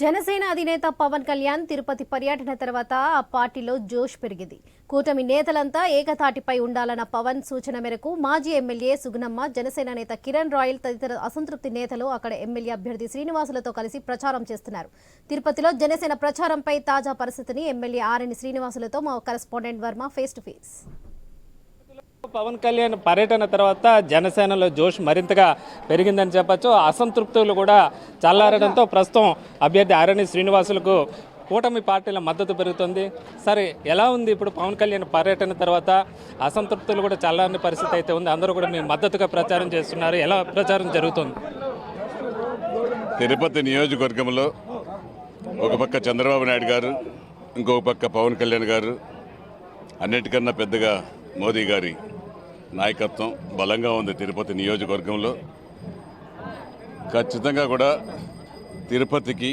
జనసేన అధినేత పవన్ కళ్యాణ్ తిరుపతి పర్యటన తర్వాత ఆ పార్టీలో జోష్ పెరిగింది. కూటమి నేతలంతా ఏకతాటిపై ఉండాలన్న పవన్ సూచన మేరకు మాజీ ఎమ్మెల్యే సుగుణమ్మ జనసేన నేత కిరణ్ రాయల్ తదితర అసంతృప్తి నేతలు అక్కడ ఎమ్మెల్యే అభ్యర్థి శ్రీనివాసులతో కలిసి ప్రచారం చేస్తున్నారు. తిరుపతిలో జనసేన ప్రచారంపై తాజా పరిస్థితిని ఎమ్మెల్యే ఆర్ఎన్ శ్రీనివాసులతో మా correspondent Varma face to face. Pawan Kalyan పర్యటన తర్వాత జనసేనలో జోష్ మరింతగా పెరిగిందని చెప్పచ్చు. అసంతృప్తులు కూడా చల్లారడంతో ప్రస్తుతం అభ్యర్థి ఆరణి శ్రీనివాసులకు కూటమి పార్టీల మద్దతు పెరుగుతుంది. సరే ఎలా ఉంది ఇప్పుడు పవన్ కళ్యాణ్ పర్యటన తర్వాత? అసంతృప్తులు కూడా చల్లారని పరిస్థితి అయితే ఉంది. అందరూ కూడా మీ మద్దతుగా ప్రచారం చేస్తున్నారు. ఎలా ప్రచారం జరుగుతుంది? తిరుపతి నియోజకవర్గంలో ఒక పక్క చంద్రబాబు నాయుడు గారు ఇంకొక పక్క పవన్ కళ్యాణ్ గారు అన్నిటికన్నా పెద్దగా మోదీ గారి నాయకత్వం బలంగా ఉంది తిరుపతి నియోజకవర్గంలో. ఖచ్చితంగా కూడా తిరుపతికి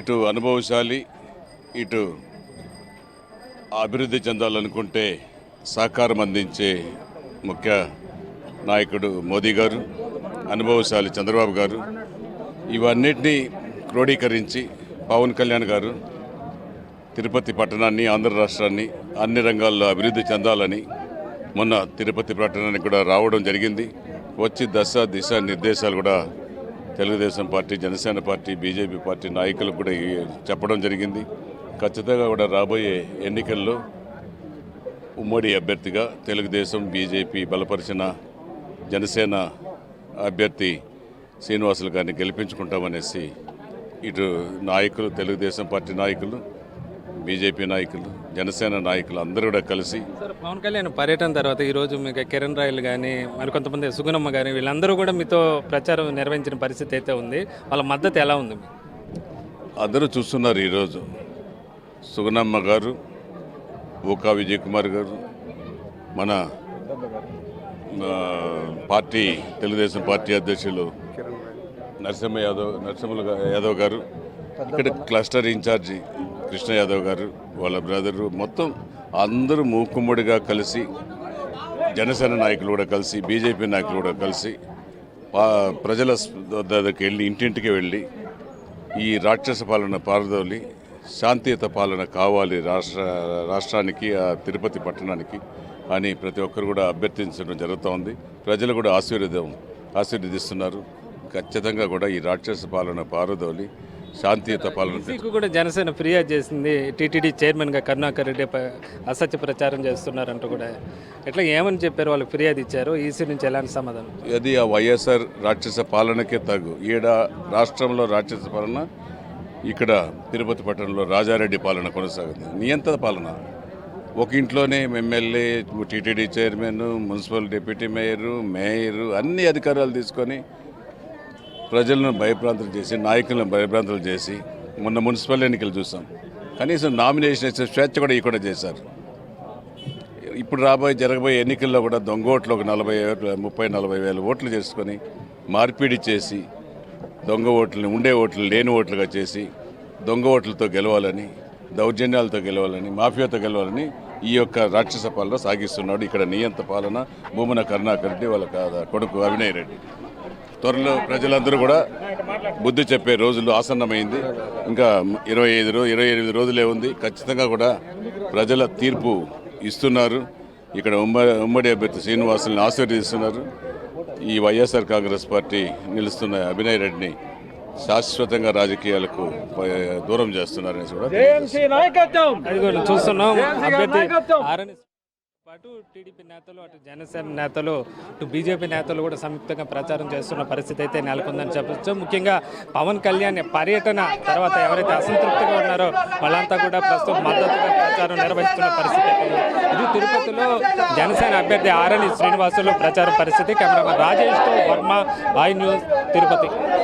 ఇటు అనుభవశాలి ఇటు అభివృద్ధి చెందాలనుకుంటే సహకారం అందించే ముఖ్య నాయకుడు మోదీ గారు అనుభవశాలి చంద్రబాబు గారు. ఇవన్నిటినీ క్రోడీకరించి పవన్ కళ్యాణ్ గారు తిరుపతి పట్టణాన్ని ఆంధ్ర రాష్ట్రాన్ని అన్ని రంగాల్లో అభివృద్ధి చెందాలని మొన్న తిరుపతి పట్టణానికి కూడా రావడం జరిగింది. వచ్చి దశ దిశ నిర్దేశాలు కూడా Telugu Desam party Janasena party BJP party నాయకులకు కూడా చెప్పడం జరిగింది. ఖచ్చితంగా కూడా రాబోయే ఎన్నికల్లో ఉమ్మడి అభ్యర్థిగా తెలుగుదేశం బీజేపీ బలపరిచిన జనసేన అభ్యర్థి శ్రీనివాసులు గారిని గెలిపించుకుంటామనేసి ఇటు నాయకులు తెలుగుదేశం పార్టీ నాయకులు బీజేపీ నాయకులు జనసేన నాయకులు అందరూ కూడా కలిసి సార్ పవన్ కళ్యాణ్ పర్యటన తర్వాత ఈరోజు మీకు కిరణ్ రాయల్ కానీ మరికొంతమంది సుగుణమ్మ కానీ వీళ్ళందరూ కూడా మీతో ప్రచారం నిర్వహించిన పరిస్థితి అయితే ఉంది. వాళ్ళ మద్దతు ఎలా ఉంది? అందరూ చూస్తున్నారు ఈరోజు సుగుణమ్మ గారు ఓకా విజయ్ కుమార్ గారు మన పార్టీ తెలుగుదేశం పార్టీ అధ్యక్షులు నరసింహ యాదవ్ నరసింహ యాదవ్ గారు ఇక్కడ క్లస్టర్ ఇన్ఛార్జి కృష్ణ యాదవ్ గారు వాళ్ళ బ్రదరు మొత్తం అందరూ మూకుమ్మడిగా కలిసి జనసేన నాయకులు కూడా కలిసి బీజేపీ నాయకులు కూడా కలిసి ప్రజల దగ్గరికి వెళ్ళి ఇంటింటికి వెళ్ళి ఈ రాక్షస పాలన పారదోలి శాంతియుత పాలన కావాలి రాష్ట్ర రాష్ట్రానికి ఆ తిరుపతి పట్టణానికి అని ప్రతి ఒక్కరు కూడా అభ్యర్థించడం జరుగుతూ ఉంది ప్రజలు కూడా ఆశీర్వదం ఆశీర్వదిస్తున్నారు. ఖచ్చితంగా కూడా ఈ రాక్షస పాలన పారదోలి శాంతియుత పాలన మీకు కూడా జనసేన ఫిర్యాదు చేసింది. టీటీడీ చైర్మన్గా కరుణాకర్ రెడ్డి అసత్య ప్రచారం చేస్తున్నారంటూ కూడా. ఎట్లా ఏమని చెప్పారు? వాళ్ళు ఫిర్యాదు ఇచ్చారు. ఈసీ నుంచి ఎలాంటి సమాధానం? అది ఆ వైఎస్ఆర్ రాక్షస పాలనకే తగు. ఈడ రాష్ట్రంలో రాక్షస పాలన ఇక్కడ తిరుపతి పట్టణంలో రాజారెడ్డి పాలన కొనసాగుతుంది నియంత్రణ పాలన. ఒక ఇంట్లోనే MLA TTD chairman municipal deputy mayor mayor అన్ని అధికారాలు తీసుకొని ప్రజలను భయభ్రాంతులు చేసి నాయకులను భయభ్రాంతులు చేసి మొన్న మున్సిపల్ ఎన్నికలు చూసాం. కనీసం నామినేషన్ ఇచ్చే స్వేచ్ఛ కూడా ఇక్కడ చేశారు. ఇప్పుడు రాబోయే జరగబోయే ఎన్నికల్లో కూడా దొంగ ఓట్లు ఒక నలభై ముప్పై నలభై వేల ఓట్లు చేసుకొని మార్పిడి చేసి దొంగ ఓట్లని ఉండే ఓట్లు లేని ఓట్లుగా చేసి దొంగ ఓట్లతో గెలవాలని దౌర్జన్యాలతో గెలవాలని మాఫియాతో గెలవాలని ఈ యొక్క రాక్షస పాలన సాగిస్తున్నాడు. ఇక్కడ నియంత పాలన భూమన కరుణాకర్ రెడ్డి వాళ్ళ కొడుకు అవినయ్ రెడ్డి. త్వరలో ప్రజలందరూ కూడా బుద్ధి చెప్పే రోజులు ఆసన్నమైంది. ఇంకా ఇరవై ఐదు రో ఇరవై ఎనిమిది రోజులే ఉంది. ఖచ్చితంగా కూడా ప్రజల తీర్పు ఇస్తున్నారు. ఇక్కడ ఉమ్మడి ఉమ్మడి అభ్యర్థి శ్రీనివాసుల్ని ఆశీర్వదిస్తున్నారు. ఈ Y S R Congress party నిలుస్తున్న Abhinay రెడ్డిని శాశ్వతంగా రాజకీయాలకు దూరం చేస్తున్నారని కూడా చూస్తున్నాం. పాటు టీడీపీ నేతలు అటు జనసేన నేతలు అటు బీజేపీ నేతలు కూడా సంయుక్తంగా ప్రచారం చేస్తున్న పరిస్థితి అయితే నెలకొందని చెప్పొచ్చు. ముఖ్యంగా పవన్ కళ్యాణ్ పర్యటన తర్వాత ఎవరైతే అసంతృప్తిగా ఉన్నారో వాళ్ళంతా కూడా ప్రస్తుతం మద్దతుగా ప్రచారం నిర్వహిస్తున్న పరిస్థితి ఇది తిరుపతిలో జనసేన అభ్యర్థి ఆర్ఎన్ శ్రీనివాసులు ప్రచార పరిస్థితి. Cameraman Rajesh Varma i news Tirupati.